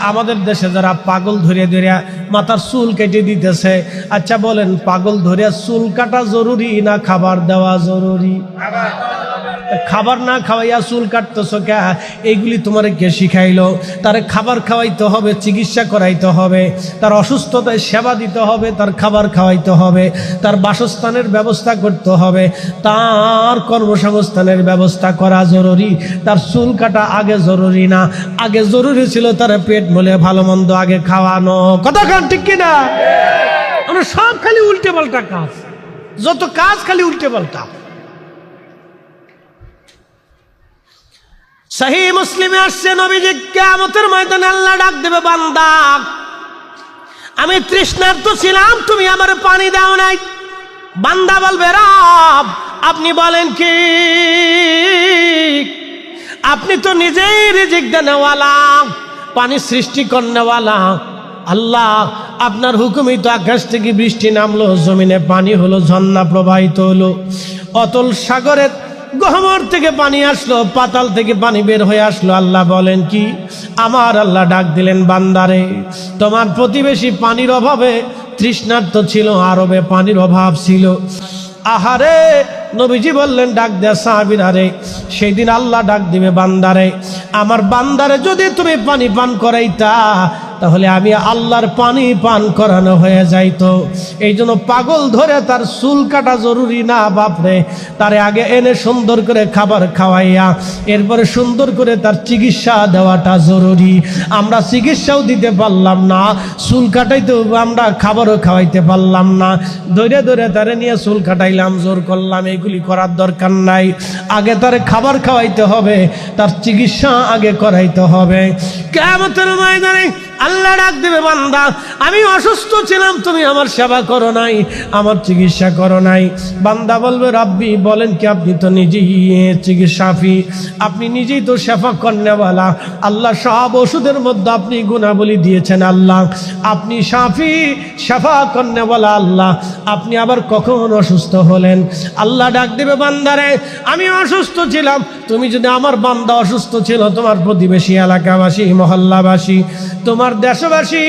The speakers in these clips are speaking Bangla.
আমাদের দেশে যারা পাগল ধরে ধরে মাথার চুল কেটে দিতেছে আচ্ছা বলেন, পাগল ধরে চুল কাটা জরুরি না খাবার দেওয়া জরুরি? খাবার না খাওয়াইয়া চুল কাটতেছ কে? এইগুলি তোমার কে শিখাইলো? তার খাবার খাওয়াইতে হবে, চিকিৎসা করাইতে হবে, তার অসুস্থতায় সেবা দিতে হবে, তার খাবার খাওয়াইতে হবে, তার বাসস্থানের ব্যবস্থা করতে হবে, তার কর্মসংস্থানের ব্যবস্থা করা জরুরি, তার চুল কাটা আগে জরুরি না। আগে জরুরি ছিল তার পেট বলে ভালো মন্দ আগে খাওয়ানো। কান ঠিক কিনা? আমরা সব খালি উল্টে পাল্টা কাজ। যত কাজ খালি উল্টে পাল্টা। সাহি মুসলিমে আসছে নবীজি কেমতের ময়দানে আল্লাহ ডাক দেবে, বান্দা। আমি তৃষ্ণার্ত ছিলাম, তুমি আমার পানি দাও নাই। বান্দা বলবে, রব, আপনি বলেন কি? আপনি তো নিজেই রিজিক দেনেওয়ালা, পানি সৃষ্টি করনেওয়ালা। আল্লাহ, আপনার হুকুমই তো আকাশ থেকে বৃষ্টি নামলো, জমিনে পানি হলো, ঝর্ণা প্রবাহিত হলো। অতল সাগরের গহমর থেকে পানি আসলো, পাতাল থেকে পানি বের হয়ে আসলো। আল্লাহ বলেন কি? আমার আল্লাহ ডাক দিলেন, বান্দারে, তোমার প্রতিবেশী পানির অভাবে তৃষ্ণার্ত ছিল, আরবে পানির অভাব ছিল। আহারে, নবীজি বললেন, ডাক দেয়া সাহাবিরারে সেই দিন আল্লাহ ডাক দিবে, বান্দারে, আমার বান্দারে যদি তুমি পানি পান করাইতা তাহলে আমি আল্লাহর পানি পান করানো হয়ে যাইতো। এই জন্য পাগল ধরে তার চুল কাটা জরুরি না বাপরে তারে আগে এনে সুন্দর করে খাবার খাওয়াইয়া, এরপরে সুন্দর করে তার চিকিৎসা দেওয়াটা জরুরি। আমরা চিকিৎসাও দিতে পারলাম না, চুল কাটাইতে আমরা খাবারও খাওয়াইতে পারলাম না। ধরে ধরে তারে নিয়ে চুল কাটাইলাম, জোর করলাম, এগুলি করার দরকার নাই। আগে তারে খাবার খাওয়াইতে হবে, তার চিকিৎসা আগে করাইতে হবে। কেমতের ময়দানে আল্লাহ ডাক দেবে, বান্দা, আমি অসুস্থ ছিলাম, তুমি আমার সেবা করো নাই, আমার চিকিৎসা করো নাই। বান্দা বলবে, রাব্বি, বলেন কি, আপনি তো নিজেই চিকিৎসাফি আপনি নিজেই তো সেবা কন্যাওয়ালা আল্লাহ সব ওষুধের মধ্যে আপনি গুণাবলী দিয়েছেন, আল্লাহ। আপনি সাফি, সেবা কন্যাওয়ালা আল্লাহ। আপনি আবার কখন অসুস্থ হলেন? আল্লাহ ডাক দেবে বান্দারে আমি অসুস্থ ছিলাম। তুমি যদি আমার বান্দা অসুস্থ ছিল, তোমার প্রতিবেশী এলাকাবাসী, মহল্লাবাসী, তোমার দেশবাসী,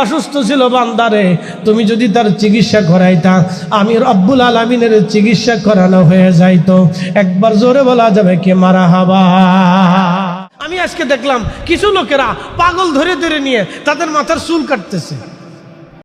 অসুস্থ ছিল বান্দারে, তুমি যদি তার চিকিৎসা করাইতা, আমি রব্বুল আলমিনের চিকিৎসা করানো হয়ে যাইতো। একবার জোরে বলা যাবে কে মারা হাবা। আমি আজকে দেখলাম, কিছু লোকেরা পাগল ধরে ধরে নিয়ে তাদের মাথার চুল কাটতেছে।